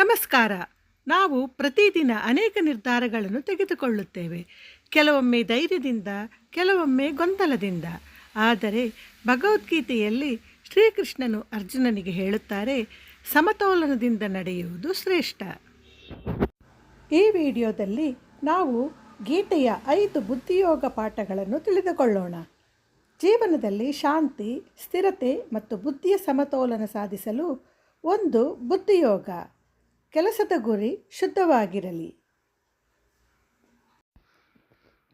ನಮಸ್ಕಾರ. ನಾವು ಪ್ರತಿದಿನ ಅನೇಕ ನಿರ್ಧಾರಗಳನ್ನು ತೆಗೆದುಕೊಳ್ಳುತ್ತೇವೆ. ಕೆಲವೊಮ್ಮೆ ಧೈರ್ಯದಿಂದ, ಕೆಲವೊಮ್ಮೆ ಗೊಂದಲದಿಂದ. ಆದರೆ ಭಗವದ್ಗೀತೆಯಲ್ಲಿ ಶ್ರೀಕೃಷ್ಣನು ಅರ್ಜುನನಿಗೆ ಹೇಳುತ್ತಾರೆ, ಸಮತೋಲನದಿಂದ ನಡೆಯುವುದು ಶ್ರೇಷ್ಠ. ಈ ವಿಡಿಯೋದಲ್ಲಿ ನಾವು ಗೀತೆಯ ಐದು ಬುದ್ಧಿಯೋಗ ಪಾಠಗಳನ್ನು ತಿಳಿದುಕೊಳ್ಳೋಣ. ಜೀವನದಲ್ಲಿ ಶಾಂತಿ, ಸ್ಥಿರತೆ ಮತ್ತು ಬುದ್ಧಿಯ ಸಮತೋಲನ ಸಾಧಿಸಲು ಒಂದು ಬುದ್ಧಿಯೋಗ. ಕೆಲಸದ ಗುರಿ ಶುದ್ಧವಾಗಿರಲಿ.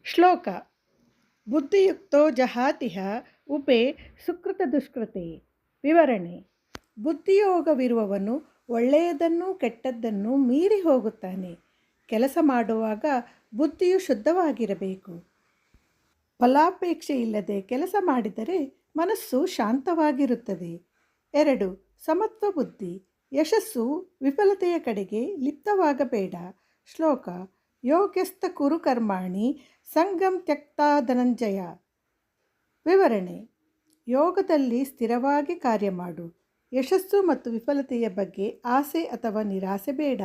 ಶ್ಲೋಕ, ಬುದ್ಧಿಯುಕ್ತೋ ಜಹಾತಿಹ ಉಪೇ ಸುಕೃತ ದುಷ್ಕೃತೆ ವಿವರಣೆ, ಬುದ್ಧಿಯೋಗವಿರುವವನು ಒಳ್ಳೆಯದನ್ನು ಕೆಟ್ಟದ್ದನ್ನು ಮೀರಿ ಹೋಗುತ್ತಾನೆ. ಕೆಲಸ ಮಾಡುವಾಗ ಬುದ್ಧಿಯು ಶುದ್ಧವಾಗಿರಬೇಕು. ಫಲಾಪೇಕ್ಷೆ ಇಲ್ಲದೆ ಕೆಲಸ ಮಾಡಿದರೆ ಮನಸ್ಸು ಶಾಂತವಾಗಿರುತ್ತದೆ. ಎರಡು, ಸಮತ್ವ ಬುದ್ಧಿ ಯಶಸ್ಸು ವಿಫಲತೆಯ ಕಡೆಗೆ ಲಿಪ್ತವಾಗಬೇಡ. ಶ್ಲೋಕ, ಯೋಗ್ಯಸ್ಥ ಕುರು ಕರ್ಮಾಣಿ ಸಂಗಂ ತ್ಯಕ್ತಾ ಧನಂಜಯ. ವಿವರಣೆ, ಯೋಗದಲ್ಲಿ ಸ್ಥಿರವಾಗಿ ಕಾರ್ಯ ಮಾಡು. ಯಶಸ್ಸು ಮತ್ತು ವಿಫಲತೆಯ ಬಗ್ಗೆ ಆಸೆ ಅಥವಾ ನಿರಾಸೆ ಬೇಡ.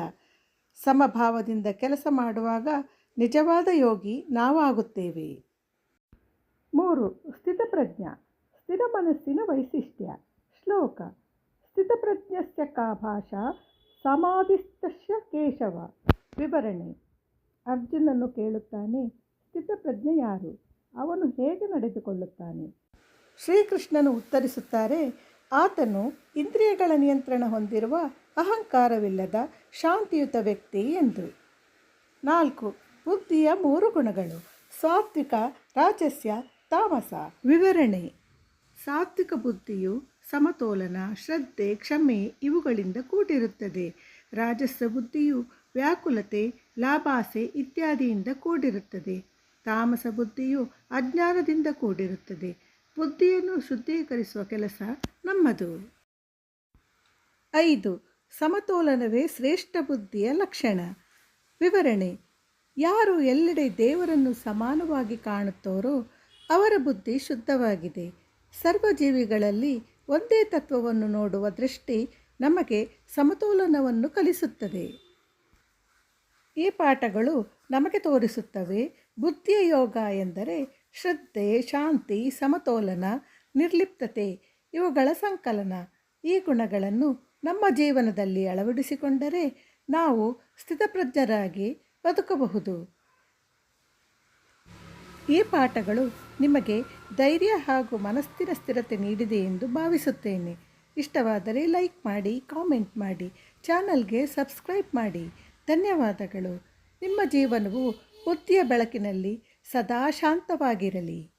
ಸಮಭಾವದಿಂದ ಕೆಲಸ ಮಾಡುವಾಗ ನಿಜವಾದ ಯೋಗಿ ನಾವಾಗುತ್ತೇವೆ ಮೂರು, ಸ್ಥಿತಪ್ರಜ್ಞ, ಸ್ಥಿರ ಮನಸ್ಸಿನ ವೈಶಿಷ್ಟ್ಯ. ಶ್ಲೋಕ ಸ್ಥಿತಪ್ರಜ್ಞಸ್ಯ ಕಾ ಭಾಷಾ ಸಮಾಧಿಸ್ತಸ್ಯ ಕೇಶವ. ವಿವರಣೆ. ಅರ್ಜುನನ್ನು ಕೇಳುತ್ತಾನೆ, ಸ್ಥಿತಪ್ರಜ್ಞೆ ಯಾರು? ಅವನು ಹೇಗೆ ನಡೆದುಕೊಳ್ಳುತ್ತಾನೆ? ಶ್ರೀಕೃಷ್ಣನು ಉತ್ತರಿಸುತ್ತಾರೆ, ಆತನು ಇಂದ್ರಿಯಗಳ ನಿಯಂತ್ರಣ ಹೊಂದಿರುವ ಅಹಂಕಾರವಿಲ್ಲದ ಶಾಂತಿಯುತ ವ್ಯಕ್ತಿ ಎಂದು. ನಾಲ್ಕು, ಬುದ್ಧಿಯ ಮೂರು ಗುಣಗಳು, ಸಾತ್ವಿಕ, ರಾಜಸ್ಯ, ತಾಮಸ. ವಿವರಣೆ. ಸಾತ್ವಿಕ ಬುದ್ಧಿಯು ಸಮತೋಲನ, ಶ್ರದ್ಧೆ, ಕ್ಷಮೆ ಇವುಗಳಿಂದ ಕೂಡಿರುತ್ತದೆ. ರಾಜಸ ಬುದ್ಧಿಯು ವ್ಯಾಕುಲತೆ, ಲಾಭಾಸೆ ಇತ್ಯಾದಿಯಿಂದ ಕೂಡಿರುತ್ತದೆ. ತಾಮಸ ಬುದ್ಧಿಯು ಅಜ್ಞಾನದಿಂದ ಕೂಡಿರುತ್ತದೆ. ಬುದ್ಧಿಯನ್ನು ಶುದ್ಧೀಕರಿಸುವ ಕೆಲಸ ನಮ್ಮದು. ಐದು, ಸಮತೋಲನವೇ ಶ್ರೇಷ್ಠ ಬುದ್ಧಿಯ ಲಕ್ಷಣ. ವಿವರಣೆ, ಯಾರು ಎಲ್ಲೆಡೆ ದೇವರನ್ನು ಸಮಾನವಾಗಿ ಕಾಣುತ್ತೋರೋ ಅವರ ಬುದ್ಧಿ ಶುದ್ಧವಾಗಿದೆ. ಸರ್ವಜೀವಿಗಳಲ್ಲಿ ಒಂದೇ ತತ್ವವನ್ನು ನೋಡುವ ದೃಷ್ಟಿ ನಮಗೆ ಸಮತೋಲನವನ್ನು ಕಲಿಸುತ್ತದೆ. ಈ ಪಾಠಗಳು ನಮಗೆ ತೋರಿಸುತ್ತವೆ, ಬುದ್ಧಿಯ ಯೋಗ ಎಂದರೆ ಶ್ರದ್ಧೆ, ಶಾಂತಿ, ಸಮತೋಲನ, ನಿರ್ಲಿಪ್ತತೆ, ಇವುಗಳ ಸಂಕಲನ. ಈ ಗುಣಗಳನ್ನು ನಮ್ಮ ಜೀವನದಲ್ಲಿ ಅಳವಡಿಸಿಕೊಂಡರೆ ನಾವು ಸ್ಥಿತಪ್ರಜ್ಞರಾಗಿ ಬದುಕಬಹುದು. ಈ ಪಾಠಗಳು ನಿಮಗೆ ಧೈರ್ಯ ಹಾಗೂ ಮನಸ್ಸಿನ ಸ್ಥಿರತೆ ನೀಡಿದೆ ಎಂದು ಭಾವಿಸುತ್ತೇನೆ. ಇಷ್ಟವಾದರೆ ಲೈಕ್ ಮಾಡಿ, ಕಾಮೆಂಟ್ ಮಾಡಿ, ಚಾನಲ್ಗೆ ಸಬ್ಸ್ಕ್ರೈಬ್ ಮಾಡಿ. ಧನ್ಯವಾದಗಳು. ನಿಮ್ಮ ಜೀವನವು ಬುದ್ಧಿಯ ಬೆಳಕಿನಲ್ಲಿ ಸದಾ ಶಾಂತವಾಗಿರಲಿ.